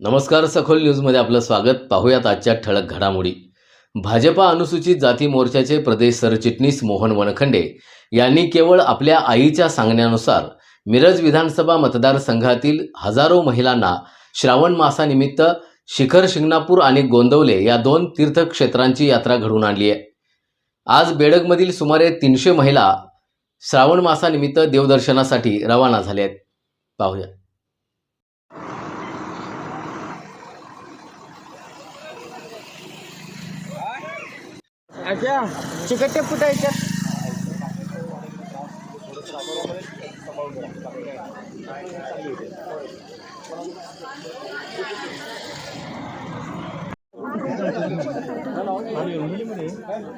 नमस्कार सखोल न्यूजमध्ये आपलं स्वागत. पाहूयात आजच्या ठळक घडामोडी. भाजपा अनुसूचित जाती मोर्चाचे प्रदेश सरचिटणीस मोहन वनखंडे यांनी केवळ आपल्या आईच्या सांगण्यानुसार मिरज विधानसभा मतदारसंघातील हजारो महिलांना श्रावण मासानिमित्त शिखर शिंगणापूर आणि गोंदवले या दोन तीर्थक्षेत्रांची यात्रा घडवून आणली आहे. आज बेडगमधील सुमारे तीनशे महिला श्रावण मासानिमित्त देवदर्शनासाठी रवाना झाल्या आहेत. पाहूया अच्छा चिकट कुठं याच्यात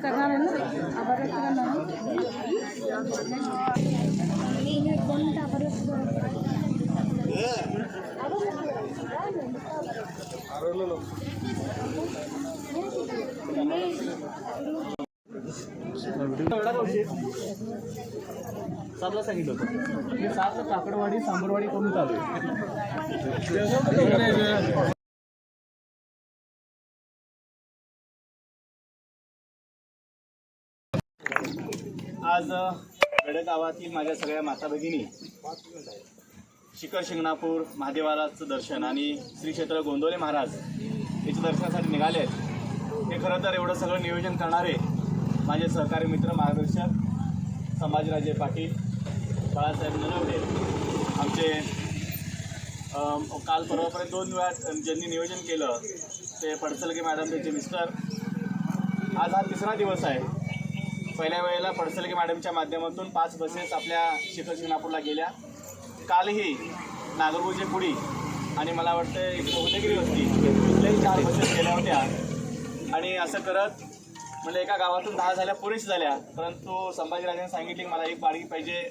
करणार सातला सांगितलं होतं. मी सातला काकडवाडी सांबरवाडी करून चालू आहे. आज गड गावातील माझ्या सगळ्या माता भगिनी शिखर शिंगणापूर महादेवालाचं दर्शन आणि श्री क्षेत्र गोंदवले महाराज याच्या दर्शनासाठी निघाले आहेत. हे खरं तर एवढं सगळं नियोजन करणारे माझे सहकारी मित्र मार्गदर्शक संभाजीराजे पाटील बाळासाहेब नलवडे आमचे काल परवापर्यंत दोन वेळा ज्यांनी नियोजन केलं ते पडसलगे मॅडम त्यांचे मिस्टर. आज हा तिसरा दिवस आहे. पहिल्या वेळेला पडसलगे मॅडमच्या माध्यमातून पाच बसेस आपल्या शिखर शिंगणापूरला गेल्या. कालही नागरगोजे पुढी आणि मला वाटतं एक बहुतेगिरी होती कुठल्याही चार बसेस गेल्या होत्या. आणि असं करत म्हणजे एका गावातून दहा झाल्या पुरेश झाल्या. परंतु संभाजीराजांनी सांगितले मला एक बाळगी पाहिजे.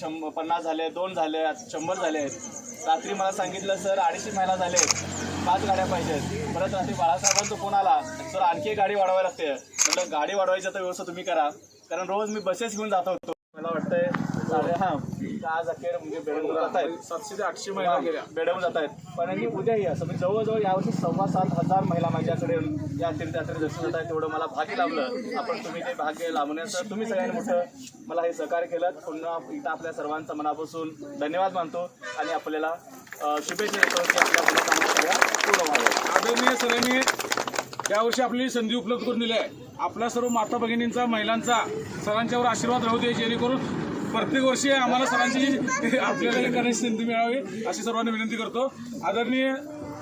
शंभ पन्नास झाले दोन झाले शंभर झाले आहेत. रात्री मला सांगितलं सर अडीचशे महिला झाले पाच गाड्या पाहिजेत परत रात्री बाळासाहेबांचा फोन आला. सर आणखी गाडी वाढवावी लागते. म्हटलं गाडी वाढवायची तर व्यवस्था तुम्ही करा. कारण रोज मी बसेस घेऊन जात होतो. मला वाटतंय साडे हां. आज अखेर म्हणजे बेडून जात आहेत? सातशे ते आठशे महिला गेल्या. बेडवून जात आहेत. पण आणि उद्याही असं म्हणजे जवळजवळ यावर्षी सव्वा सात हजार महिला माझ्याकडे या तीर्थयात्रे दर्शन जात आहेत तेवढं मला भाग्य लाभलं. आपण तुम्ही ते भाग्य लाभण्याचं तुम्ही सगळ्यांनी मोठं मला हे सहकार्य केलं. पुन्हा इथं आपल्या सर्वांचा मनापासून धन्यवाद मानतो आणि आपल्याला शुभेच्छा देतो की आपल्या पूर्ण आदरणीय सरांनी यावर्षी आपली संधी उपलब्ध करून दिली आहे. आपल्या सर्व माता भगिनींचा महिलांचा सरांच्यावर आशीर्वाद राहू दे जेणेकरून प्रत्येक वर्षी आम्हाला सरांची आपल्याला हे करण्याची संधी मिळावी अशी सर्वांना विनंती करतो. आदरणीय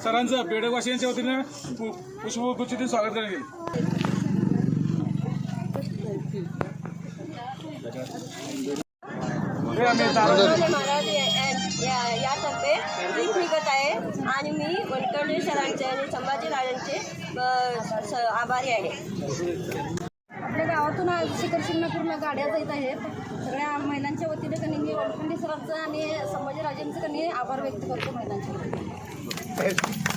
सरांचं बेडकवासियांच्या वतीने पु- स्वागत करण्यात येईल. या- यातर्फे ट्रिप निघत आहे. आणि मी वनकर्णे सरांचे आणि संभाजी राजांचे आभारी आहे. गावातून आज शिखर शिंगणापूरला गाड्या जात आहेत. सगळ्या महिलांच्या वतीने कधी मी वडखंडी सरांचं आणि संभाजीराजेंचं कधी आभार व्यक्त करतो महिलांच्या वतीने.